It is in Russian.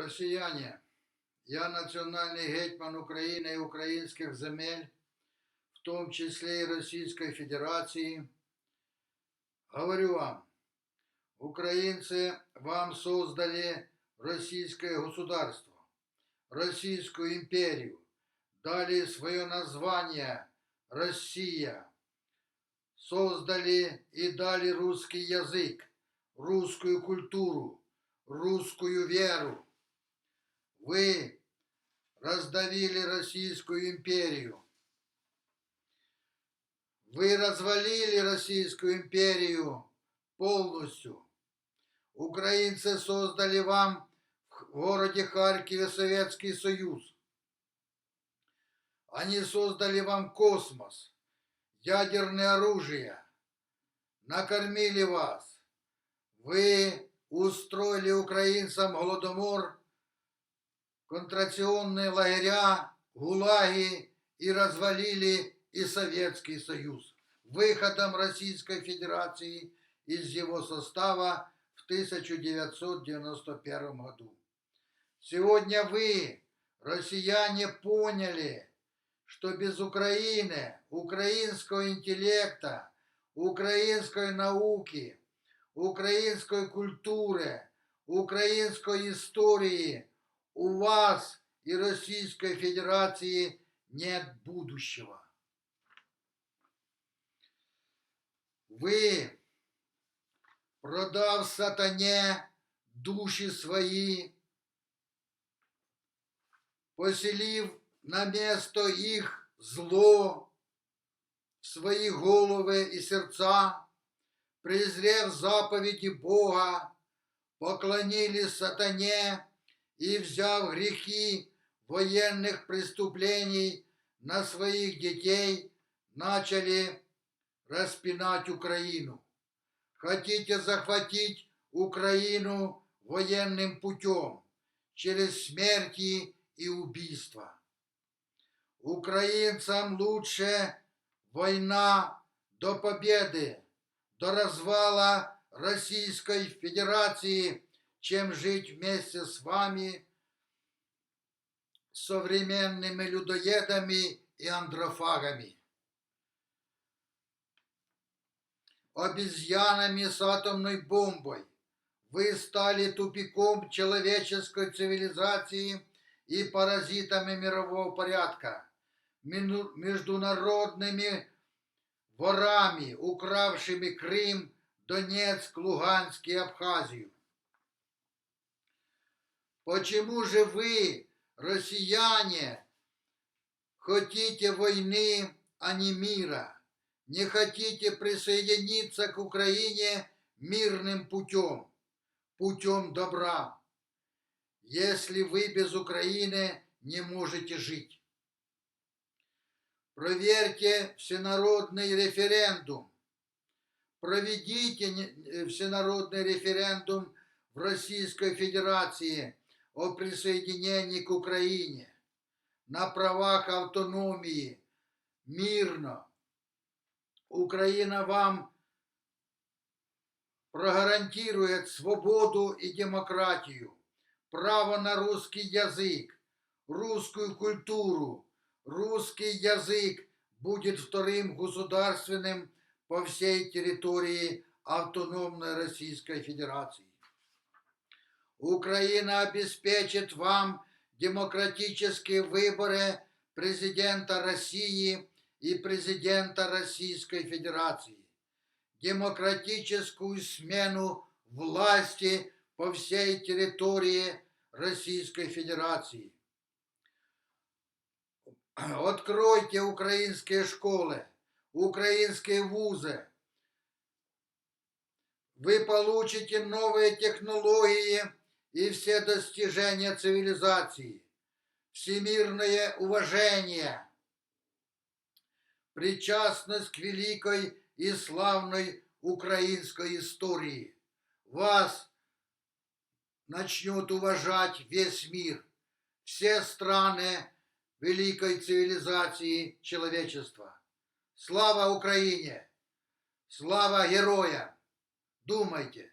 Росіяни, я національний гетьман України і українських земель, в тому числі і Російської Федерації. Говорю вам, украинцы вам создали российское государство, Российскую империю, дали свое название Россия, создали и дали русский язык, русскую культуру, русскую веру. Вы раздавили Российскую империю. Вы развалили Российскую империю полностью. Украинцы создали вам в городе Харькове Советский Союз. Они создали вам космос, ядерное оружие, накормили вас. Вы устроили украинцам голодомор, контрационные лагеря, гулаги и развалили и Советский Союз выходом Российской Федерации из его состава в 1991 году. Сегодня вы, россияне, поняли, что без Украины, украинского интеллекта, украинской науки, украинской культуры, украинской истории у вас и Российской Федерации нет будущего. Ви, продав сатане душі свої, поселив на место их зло в свои головы и сердца, презрев заповеди Бога, поклонились сатане и, взяв грехи военных преступлений на своих детей, начали распинать Украину. Хотите захватить Украину военным путем, через смерти и убийства. Украинцам лучше война до победы, до развала Российской Федерации, чем жить вместе с вами, современными людоедами и андрофагами. обезьянами с атомной бомбой. Вы стали тупиком человеческой цивилизации и паразитами мирового порядка, международными ворами, укравшими Крым, Донецк, Луганск и Абхазию. Почему же вы, россияне, хотите войны, а не мира? не хотите присоединиться к Украине мирным путем, путем добра, если вы без Украины не можете жить. Проверьте всенародный референдум. Проведите э, всенародный референдум в Российской Федерации о присоединении к Украине на правах автономии, мирно, Украина вам прогарантирует свободу и демократию, право на русский язык, русскую культуру. Русский язык будет вторым государственным по всей территории автономной Российской Федерации. Украина обеспечит вам демократические выборы президента России и президента Российской Федерации, демократическую смену власти по всей территории Российской Федерации. Откройте украинские школы, украинские вузы. Вы получите новые технологии и все достижения цивилизации, всемирное уважение – причастность к великой и славной украинской истории. Вас начнет уважать весь мир, все страны великой цивилизации человечества. Слава Украине! Слава героям! Думайте!